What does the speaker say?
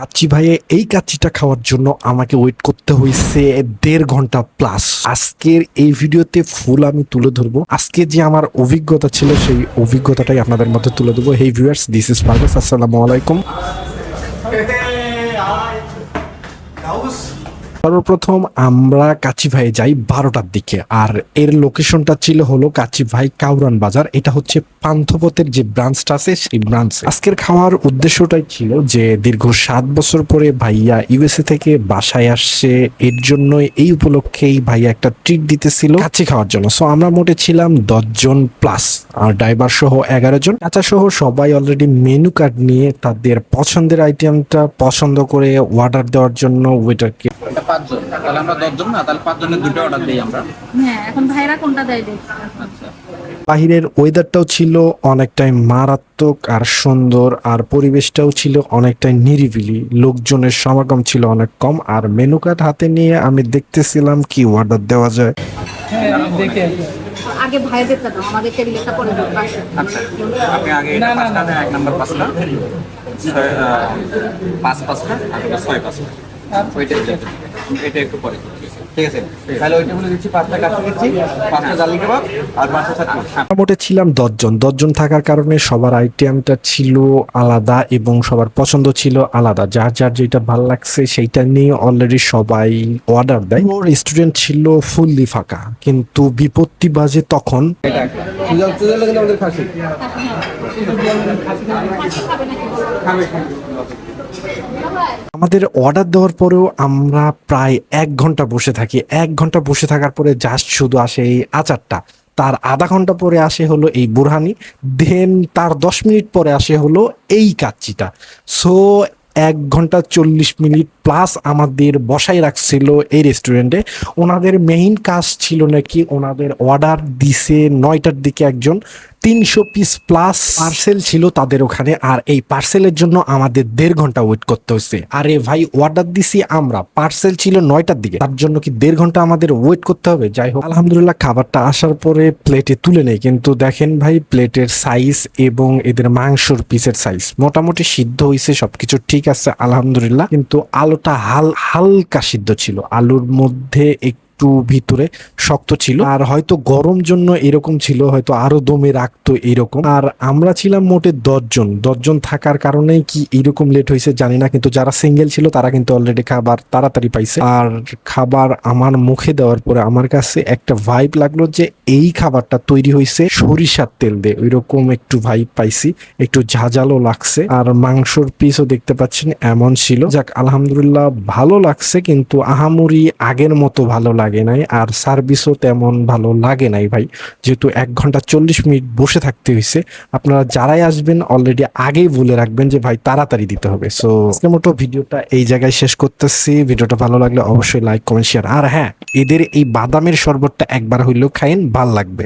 কাচ্চি ভাইয়ে, এই কাচ্চিটা খাওয়ার জন্য আমাকে ওয়েট করতে হয়েছে দেড় ঘণ্টা প্লাস আজকের এই ভিডিওতে ফুল আমি তুলে ধরবো। আজকে যে আমার অভিজ্ঞতা ছিল, সেই অভিজ্ঞতাটাই আপনাদের মধ্যে তুলে ধরবো। Hey viewers this is Parvez আসসালামু আলাইকুম। সর্বপ্রথম আমরা কাচি ভাই যাই বারোটার দিকে, আর এর লোকেশনটা ছিল হলো কাচি ভাই কাউরান বাজার। এটা হচ্ছে পান্থপথের যে ব্রাঞ্চটা আছে সেই ব্রাঞ্চ আজকের খাওয়ার উদ্দেশ্যটাই ছিল যে দীর্ঘ সাত বছর পরে ভাইয়া ইউএসএ থেকে বাসায় আসছে। এর জন্যই এই উপলক্ষেই ভাইয়া একটা ট্রিট দিতেছিল কাচ্চি খাওয়ার জন্য। সো আমরা মোটে ছিলাম দশজন প্লাস আর ড্রাইভার সহ এগারো জন। কাঁচা সহ সবাই অলরেডি মেনু কার্ড নিয়ে তাদের পছন্দের আইটেমটা পছন্দ করে অর্ডার দেওয়ার জন্য ওয়েটারকে পাঁচজন। তাহলে আমরা দশজন না? তাহলে পাঁচজনের দুটো অর্ডার দিই আমরা। হ্যাঁ এখন ভাইরা কোনটা দেয় দেখ। আচ্ছা। বাহিরের ওয়েদারটাও ছিল অনেকটাই মারাত্মক আর সুন্দর আর পরিবেশটাও ছিল অনেকটাই নিরিবিলি। লোকজনের সমাগম ছিল অনেক কম আর মেনু কার্ড হাতে নিয়ে আমি দেখতেছিলাম কি অর্ডার দেওয়া যায়। আগে ভাইদেরটা দাও আমাদের টেবিলটা পরে আচ্ছা আপনি আগে এটা পাঁচটা না এক নম্বর পাঁচটা? ছয়, পাঁচ পাঁচটা আর ছয় পাঁচটা। ওইটা এটা- এটা একটু পরে। ঠিক আছে? তাহলে ওইটা দিচ্ছি পাঁচটা কাছে দিচ্ছি পাঁচটা জালি কাবাব আর পাঁচটা চাটনি মোটামুটি ছিলাম দশজন। দশজন থাকার কারণে সবার আইটেমটা ছিল আলাদা এবং সবার পছন্দ ছিল আলাদা। যার যার যেটা ভালো লাগছে সেইটা নিয়ে অলরেডি সবাই অর্ডার দেয়। ওর স্টুডেন্ট ছিল ফুললি ফাঁকা কিন্তু বিপত্তি বাজে তখন। আমাদের অর্ডার দেওয়ার পরেও আমরা প্রায় এক ঘণ্টা বসে থাকি। এক ঘণ্টা বসে থাকার পরে জাস্ট শুধু আসে এই আচারটা। তার আধা ঘণ্টা পরে আসে হলো এই বুরহানি দেন তার দশ মিনিট পরে আসে হলো এই কাচ্চিটা। সো এক ঘণ্টা চল্লিশ মিনিট প্লাস আমাদের বসাই রাখছিল এই রেস্টুরেন্টে ওনাদের মেইন কাজ ছিল নাকি ওনাদের অর্ডার দিছে নয়টার দিকে একজন। তিনশো পিস প্লাস পার্সেল ছিল তাদের ওখানে, আর এই পার্সেলের জন্য আমাদের দেড় ঘণ্টা ওয়েট করতে হয়েছে। আরে ভাই অর্ডার দিছি আমরা পার্সেল ছিল নয়টার দিকে। তার জন্য কি দেড় ঘণ্টা আমাদের ওয়েট করতে হবে? যাই হোক, আলহামদুলিল্লাহ খাবারটা আসার পরে প্লেটে তুলে নেই, কিন্তু দেখেন ভাই প্লেটের সাইজ এবং এদের মাংসর পিসের সাইজ মোটামুটি সিদ্ধ হয়েছে, সবকিছু ঠিক আছে, আলহামদুলিল্লাহ। কিন্তু আলুটা হাল, হালকা সিদ্ধ ছিল। আলুর মধ্যে একটু ভিতরে শক্ত ছিল। আর হয়তো গরম জন্য এরকম ছিল, হয়তো আরও দমে রাখতো এরকম। আর আমরা ছিলাম মোটে দশজন। দশজন থাকার কারণেই কি এরকম লেট হয়েছে জানি না, কিন্তু যারা সিঙ্গেল ছিল তারা কিন্তু অলরেডি খাবার তাড়াতাড়ি পাইছে। আর খাবার আমার মুখে দেওয়ার পরে আমার কাছে একটা ভাইব লাগল যে এই খাবারটা তৈরি হয়েছে সরিষার তেল দিয়ে। ওইরকম একটু ভাইব পাইছি, একটু ঝাঁঝালো লাগছে। আর মাংসর পিসও দেখতে পাচ্ছেন এমন ছিল। যাক, আলহামদুলিল্লাহ ভালো লাগছে, কিন্তু আহামুরি আগের মতো ভালো লাগে নাই আর সার্ভিসও তেমন ভালো লাগে নাই ভাই। যেহেতু এক ঘণ্টা চল্লিশ মিনিট বসে থাকতে হয়েছে আপনারা যারাই আসবেন অলরেডি আগেই বলে রাখবেন যে, ভাই, তাড়াতাড়ি দিতে হবে। সো আজকের ভিডিওটা এই জায়গায় শেষ করতেছি। ভিডিওটা ভালো লাগলে অবশ্যই লাইক কমেন্ট শেয়ার আর হ্যাঁ এদের এই বাদামের শরবতটা একবার হইলেও খাইন ভালো লাগবে।